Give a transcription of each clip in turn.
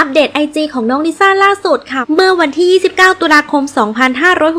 อัปเดต IG ของน้องลิซ่าล่าสุดค่ะ เมื่อวันที่ 29 ตุลาคม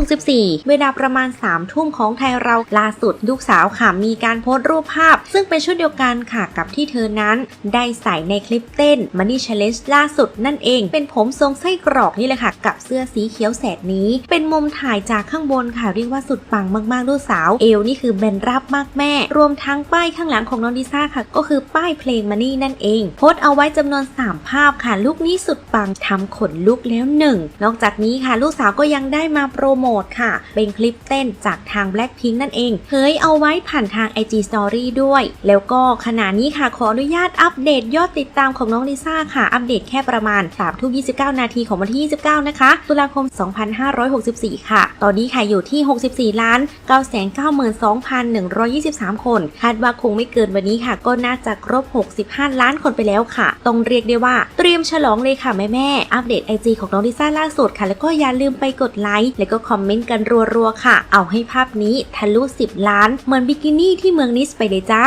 2564 เวลาประมาณ 3 ทุ่มของไทยเราล่าสุดลูกสาวค่ะ มีการโพสต์รูปภาพ ซึ่งเป็นชุดเดียวกันค่ะกับที่เธอนั้น ได้ใส่ในคลิปเต้น Money Challenge ล่าสุดนั่นเอง เป็นผมทรงไส้กรอกนี่เลยค่ะ กับเสื้อสีเขียวแสดนี้ เป็นมุมถ่ายจากข้างบนค่ะเรียกว่าสุดปังมากๆลูกสาวเอวนี่คือแบนราบมากแม่ รวมทั้งป้ายข้างหลังของน้องลิซ่าค่ะ ก็คือป้ายเพลง Money นั่นเอง โพสต์เอาไว้จำนวน 3 ภาพค่ะลูกนี้สุดปังทำขนลุกแล้วหนึ่ง นอกจากนี้ค่ะลูกสาวก็ยังได้มาโปรโมทค่ะ เป็นคลิปเต้นจากทาง Blackpink นั่นเองเผยเอาไว้ผ่านทาง IG Story ด้วย แล้วก็ขณะนี้ค่ะขออนุญาตอัปเดตยอดติดตามของน้องลิซ่าค่ะ อัปเดตแค่ประมาณ3ทุ่ม29 นาทีของวันที่ 29 นะคะ ตุลาคม 2564 ค่ะ ตอนนี้ค่ะอยู่ที่ 64 ล้าน992,123 คน คาดว่าคงไม่เกินวันนี้ค่ะ ก็น่าจะครบ 65 ล้านคนไปแล้วค่ะ ต้องเรียกได้ว่าเตรียมฉลองเลยค่ะแม่แม่อัปเดตไอจีของน้องลิซ่าล่าสุดค่ะ แล้วก็อย่าลืมไปกดไลค์แล้วก็คอมเมนต์กันรัวๆค่ะ เอาให้ภาพนี้ทะลุ 10 ล้าน เหมือนบิกินี่ที่เมืองนิสไปเลยจ้า